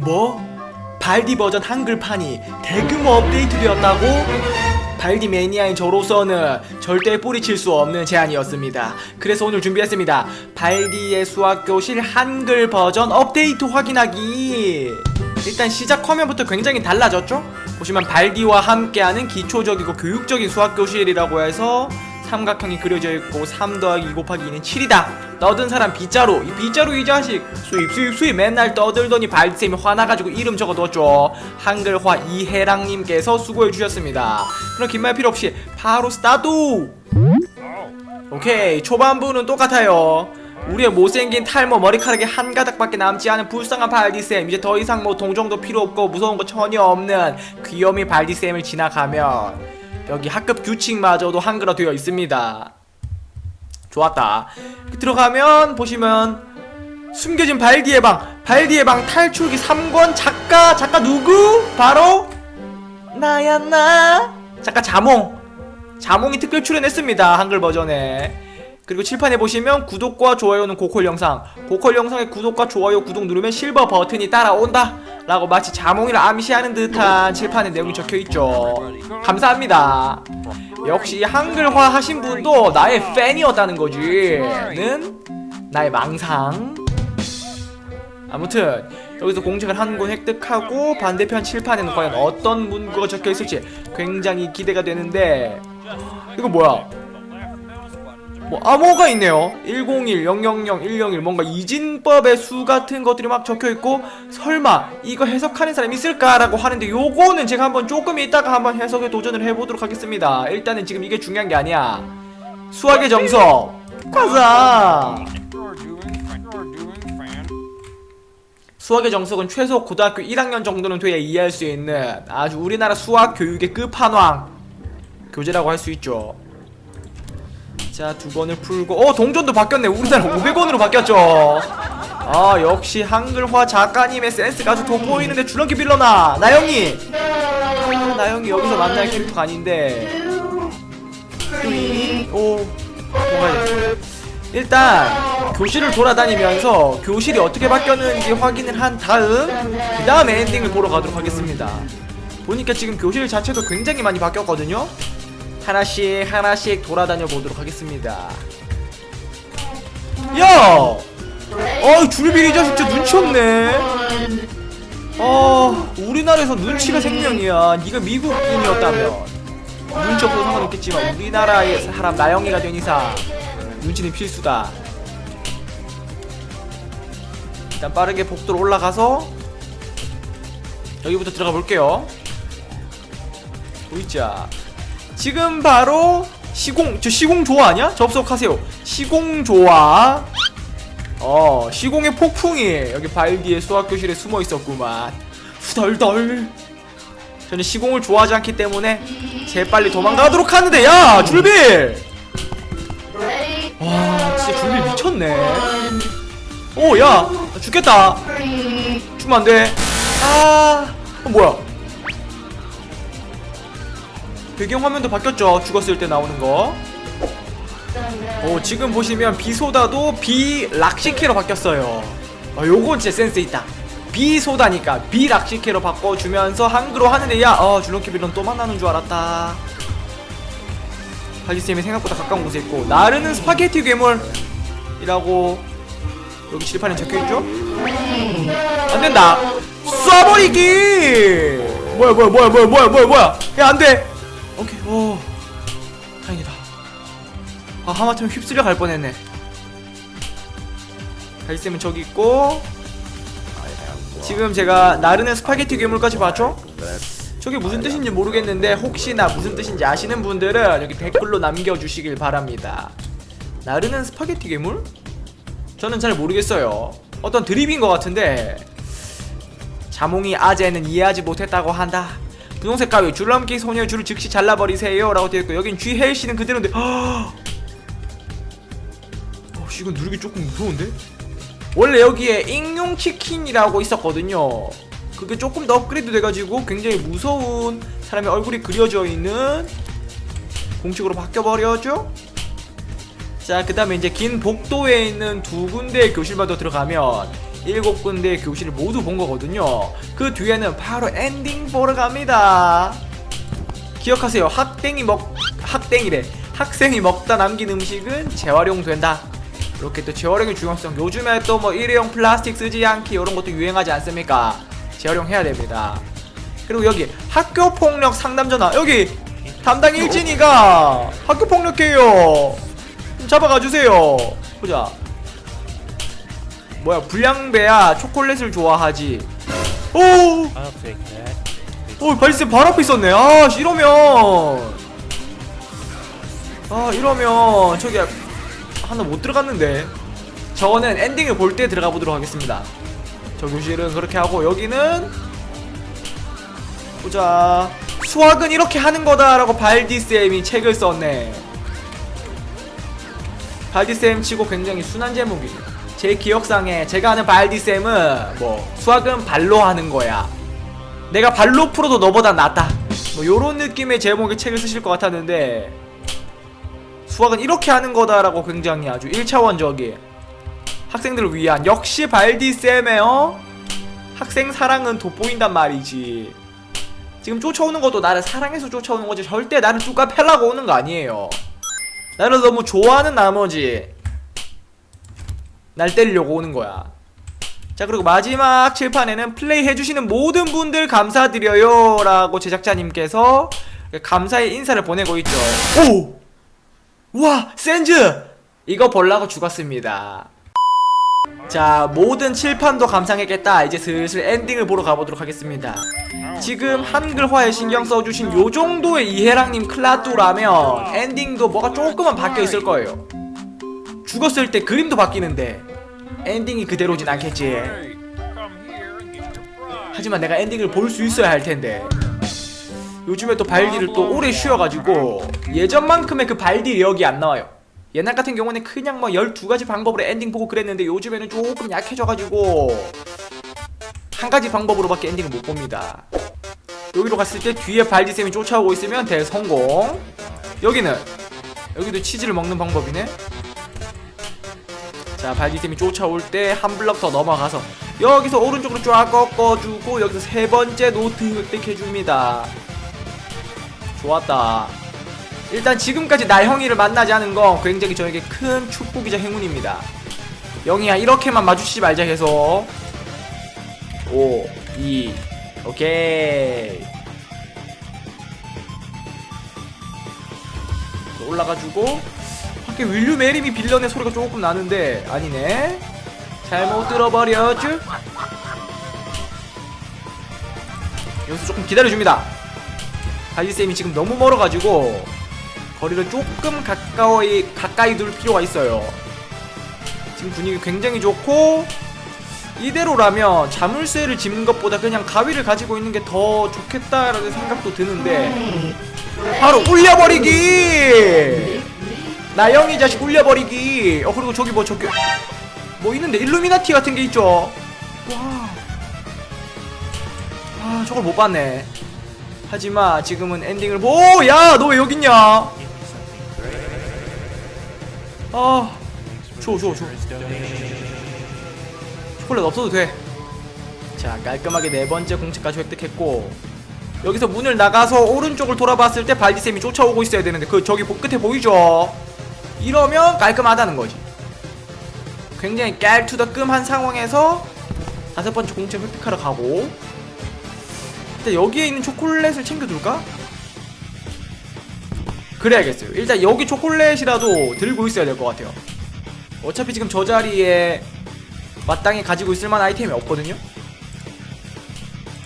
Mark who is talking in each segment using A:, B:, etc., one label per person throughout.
A: 뭐? 발디 버전 한글판이 대규모 업데이트되었다고? 발디 매니아인 저로서는 절대 뿌리칠 수 없는 제안이었습니다. 그래서 오늘 준비했습니다. 발디의 수학교실 한글 버전 업데이트 확인하기. 일단 시작 화면부터 굉장히 달라졌죠? 보시면 발디와 함께하는 기초적이고 교육적인 수학교실이라고 해서 삼각형이 그려져 있고 3 더하기 2 곱하기 2는 7이다. 떠든 사람 빗자루. 이 빗자루 이 자식. 수입 수입 수입. 맨날 떠들더니 발쌤이 화나가지고 이름 적어뒀죠. 한글화 이해랑님께서 수고해 주셨습니다. 그럼 긴 말 필요 없이 바로 스타트! 오케이. 초반부는 똑같아요. 우리의 못생긴 탈모 머리카락이 한 가닥밖에 남지 않은 불쌍한 발디쌤. 이제 더 이상 뭐 동정도 필요 없고 무서운 거 전혀 없는 귀요미 발디쌤을 지나가면 여기 학급 규칙마저도 한글화 되어 있습니다. 좋았다. 들어가면 보시면 숨겨진 발디의 방 발디의 방 탈출기 3권 작가 작가 누구? 바로 나야 나. 작가 자몽. 자몽이 특별 출연했습니다 한글 버전에 그리고 칠판에 보시면 구독과 좋아요는 고퀄 영상. 고퀄 영상에 구독과 좋아요 구독 누르면 실버 버튼이 따라온다. 라고 마치 자몽이를 암시하는 듯한 칠판에 내용이 적혀있죠. 감사합니다. 역시 한글화 하신 분도 나의 팬이었다는 거지 는 나의 망상. 아무튼 여기서 공책을 한 권 획득하고 반대편 칠판에는 과연 어떤 문구가 적혀 있을지 굉장히 기대가 되는데 이거 뭐야? 뭐 암호가 있네요. 101, 000, 101 뭔가 이진법의 수 같은 것들이 막 적혀 있고 설마 이거 해석하는 사람 있을까라고 하는데 요거는 제가 한번 조금 이따가 한번 해석에 도전을 해보도록 하겠습니다. 일단은 지금 이게 중요한 게 아니야. 수학의 정석 가자. 수학의 정석은 최소 고등학교 1학년 정도는 돼야 이해할 수 있는 아주 우리나라 수학 교육의 끝판왕 교재라고 할 수 있죠. 자, 두 번을 풀고 어, 동전도 바뀌었네. 우리나라 500원으로 바뀌었죠. 아, 역시 한글화 작가님의 센스가 아주 돋보이는데 줄넘기 빌러나 나영이. 아, 나영이 여기서 만날 캐릭터가 아닌데. 오, 일단 교실을 돌아다니면서 교실이 어떻게 바뀌었는지 확인을 한 다음 그 다음에 엔딩을 보러 가도록 하겠습니다 보니까 지금 교실 자체도 굉장히 많이 바뀌었거든요 하나씩 하나씩 돌아다녀 보도록 하겠습니다 야! 어이 줄비리 이 자식 진짜 눈치 없네 어 우리나라에서 눈치가 생명이야 네가 미국인이었다면 눈치 없어도 상관없겠지만 우리나라의 사람 나영이가 된 이상 눈치는 필수다. 일단 빠르게 복도로 올라가서 여기부터 들어가 볼게요. 보이자. 지금 바로 시공 저 시공 조화 아니야? 접속하세요. 시공 조화. 어 시공의 폭풍이 여기 발디의 수학 교실에 숨어 있었구만. 후덜덜. 저는 시공을 좋아하지 않기 때문에 재빨리 도망가도록 하는데 야 줄빌. 와 진짜 줄비 미쳤네 오야 죽겠다 죽으면 안돼 아 어, 뭐야 배경화면도 바뀌었죠. 죽었을 때 나오는 거. 오, 지금 보시면 비소다도 비락시케로 바뀌었어요. 어, 요건 진짜 센스 있다. 비소다니까. 비락시케로 바꿔주면서 한글로 하는데 야 어, 줄넘기비론 또 만나는 줄 알았다. 발기쌤이 생각보다 가까운 곳에 있고 나르는 스파게티 괴물이라고 여기 칠판에 적혀있죠? 안된다. 쏴버리기! 뭐야 뭐야 뭐야 뭐야 뭐야 뭐야. 야 안돼 오케이 오 다행이다 아 하마터면 휩쓸려 갈 뻔했네 발기쌤은 저기 있고 지금 제가 나르는 스파게티 괴물까지 봤죠? 저게 무슨 뜻인지 모르겠는데 혹시나 무슨 뜻인지 아시는 분들은 여기 댓글로 남겨주시길 바랍니다. 나르는 스파게티 괴물? 저는 잘 모르겠어요. 어떤 드립인 것 같은데 자몽이 아재는 이해하지 못했다고 한다. 분홍색 가위 줄넘기 소녀 줄을 즉시 잘라버리세요 라고 되어있고 여긴 씨는 그대로인데 어, 이건 누르기 조금 무서운데? 원래 여기에 익룡 치킨이라고 있었거든요. 그게 조금 더 업그레이드 돼가지고 굉장히 무서운 사람의 얼굴이 그려져 있는 공식으로 바뀌어버렸죠? 자, 그 다음에 이제 긴 복도에 있는 두 군데의 교실마다 들어가면 일곱 군데 교실을 모두 본 거거든요. 그 뒤에는 바로 엔딩 보러 갑니다. 기억하세요. 학생이 먹 학생이래. 학생이 먹다 남긴 음식은 재활용된다. 이렇게 또 재활용의 중요성. 요즘에 또 뭐 일회용 플라스틱 쓰지 않기 이런 것도 유행하지 않습니까? 재활용해야 됩니다. 그리고 여기 학교 폭력 상담 전화 여기 담당 일진이가 학교 폭력해요. 좀 잡아가 주세요. 보자. 뭐야 불량배야 초콜릿을 좋아하지. 오. 오 발세 바로 앞에 있었네. 아 씨, 이러면 아 이러면 저기 하나 못 들어갔는데. 저는 엔딩을 볼 때 들어가 보도록 하겠습니다. 저 교실은 그렇게 하고 여기는 보자 수학은 이렇게 하는 거다라고 발디 쌤이 책을 썼네. 발디 쌤 치고 굉장히 순한 제목이에요. 제 기억상에 제가 아는 발디 쌤은 뭐 수학은 발로 하는 거야. 내가 발로 풀어도 너보다 낫다. 뭐 요런 느낌의 제목의 책을 쓰실 것 같았는데 수학은 이렇게 하는 거다라고 굉장히 아주 1차원적인 학생들을 위한 역시 발디 쌤의 어? 학생 사랑은 돋보인단 말이지. 지금 쫓아오는 것도 나를 사랑해서 쫓아오는 거지 절대 나를 쭈까 패려고 오는 거 아니에요. 나를 너무 좋아하는 나머지 날 때리려고 오는 거야. 자 그리고 마지막 칠판에는 플레이 해주시는 모든 분들 감사드려요 라고 제작자님께서 감사의 인사를 보내고 있죠 오! 우와 센즈! 이거 보려고 죽었습니다 자 모든 칠판도 감상했겠다 이제 슬슬 엔딩을 보러 가보도록 하겠습니다 지금 한글화에 신경 써주신 요 정도의 이해랑님 클라뚜라면 엔딩도 뭐가 조금만 바뀌어 있을 거예요 죽었을 때 그림도 바뀌는데 엔딩이 그대로진 않겠지. 하지만 내가 엔딩을 볼 수 있어야 할 텐데. 요즘에 또 발디를 또 오래 쉬어가지고 예전만큼의 그 발디 여기 안 나와요. 옛날 같은 경우는 그냥 뭐 12가지 방법으로 엔딩 보고 그랬는데 요즘에는 조금 약해져가지고 한 가지 방법으로밖에 엔딩을 못 봅니다. 여기로 갔을 때 뒤에 발디쌤이 쫓아오고 있으면 대성공. 여기는 여기도 치즈를 먹는 방법이네 자 발디쌤이 쫓아올 때 한 블럭 더 넘어가서 여기서 오른쪽으로 쫙 꺾어주고 여기서 세 번째 노트 획득해줍니다. 좋았다. 일단 지금까지 나형이를 만나지 않은 건 굉장히 저에게 큰 축복이자 행운입니다. 영희야 이렇게만 마주치지 말자 계속 5 2 오케이. 올라가지고 밖에 윌류 메림이 빌런의 소리가 조금 나는데 아니네. 잘못 들어버렸쥬? 여기서 조금 기다려줍니다. 발리쌤이 지금 너무 멀어가지고 거리를 조금 가까이 가까이 둘 필요가 있어요. 지금 분위기 굉장히 좋고 이대로라면 자물쇠를 집는 것보다 그냥 가위를 가지고 있는 게 더 좋겠다라는 생각도 드는데 바로 울려버리기 나영이 자식 울려버리기. 어 그리고 저기 뭐 저기 뭐 있는데? 일루미나티 같은 게 있죠. 와. 아 저걸 못 봤네. 하지만 지금은 엔딩을 보야 너 왜 여기 있냐? 아. 줘, 줘, 줘. 초콜릿 없어도 돼자 깔끔하게 네 번째 공채까지 획득했고 여기서 문을 나가서 오른쪽을 돌아봤을 때 발디쌤이 쫓아오고 있어야 되는데 그 저기 보- 끝에 보이죠 이러면 깔끔하다는 거지. 굉장히 깔투더끔한 상황에서 다섯 번째 공채 획득하러 가고. 일단 여기에 있는 초콜릿을 챙겨둘까? 그래야겠어요. 일단 여기 초콜릿이라도 들고 있어야 될 것 같아요. 어차피 지금 저 자리에 마땅히 가지고 있을 만한 아이템이 없거든요.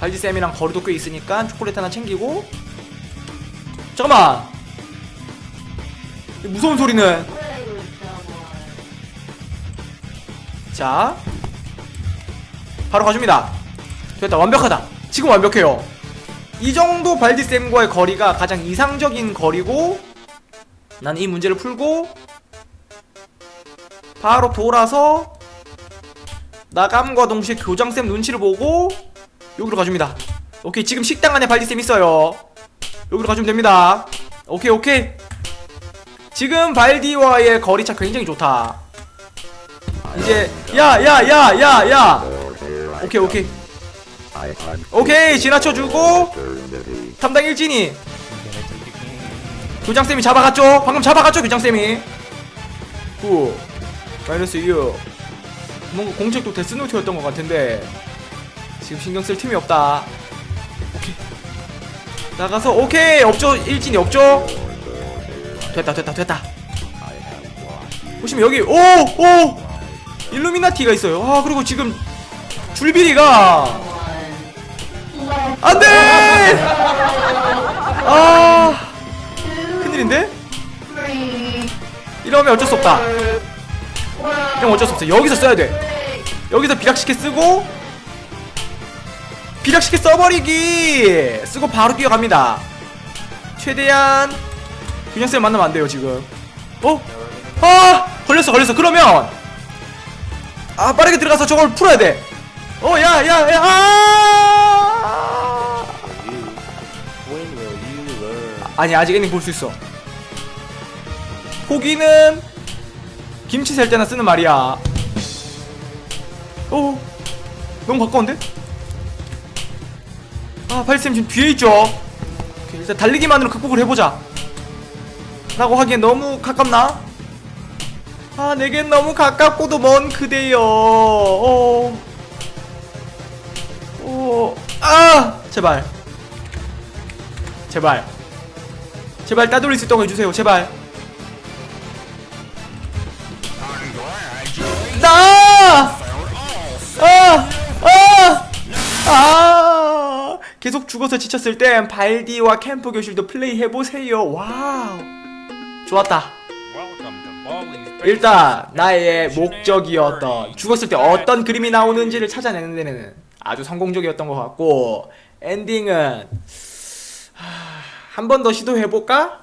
A: 발디쌤이랑 거리도 꽤 있으니까 초콜릿 하나 챙기고. 잠깐만! 이 무서운 소리는. 자 바로 가줍니다. 됐다 완벽하다. 지금 완벽해요. 이 정도 발디쌤과의 거리가 가장 이상적인 거리고 난 이 문제를 풀고 바로 돌아서 나감과 동시에 교장쌤 눈치를 보고 여기로 가줍니다. 오케이 지금 식당 안에 발디쌤 있어요. 여기로 가주면 됩니다. 오케이 오케이 지금 발디와의 거리차 굉장히 좋다. 이제 야야 야 야 야 오케이 오케이. 오케이 지나쳐주고. 담당 일진이. 교장쌤이 잡아갔죠? 방금 잡아갔죠 교장쌤이? 구 마이너스 6 뭔가 공책도 데스노트였던 것 같은데. 지금 신경 쓸 틈이 없다. 오케이. 나가서 오케이. 없죠? 일진이 없죠 됐다 됐다 됐다. 보시면 여기 오 오! 일루미나티가 있어요. 아 그리고 지금 줄비리가 안돼! 아 큰일인데? 이러면 어쩔 수 없다. 형 어쩔 수 없어 여기서 써야 돼. 여기서 비락시계 쓰고 비락시계 써버리기! 쓰고 바로 뛰어갑니다. 최대한 균형쌤 만나면 안 돼요 지금 어? 아 걸렸어 걸렸어 그러면 아 빠르게 들어가서 저걸 풀어야 돼 어, 야, 야, 야, 아! 아니, 아직 엔딩 볼수 있어. 포기는 김치 셀 때나 쓰는 말이야. 오, 너무 가까운데? 아, 팔쌤 지금 뒤에 있죠? 일단 달리기만으로 극복을 해보자. 라고 하기엔 너무 가깝나? 아, 내겐 너무 가깝고도 먼 그대여. 어. 오, 아, 제발, 제발, 제발 따돌릴 수 있도록 해주세요, 제발. 나, 아, 아, 아, 계속 죽어서 지쳤을 땐 발디와 캠프 교실도 플레이 해보세요. 와우, 좋았다. 일단 나의 목적이었던 죽었을 때 어떤 그림이 나오는지를 찾아내는 데는 아주 성공적이었던 것 같고 엔딩은 한 번 더 시도해볼까?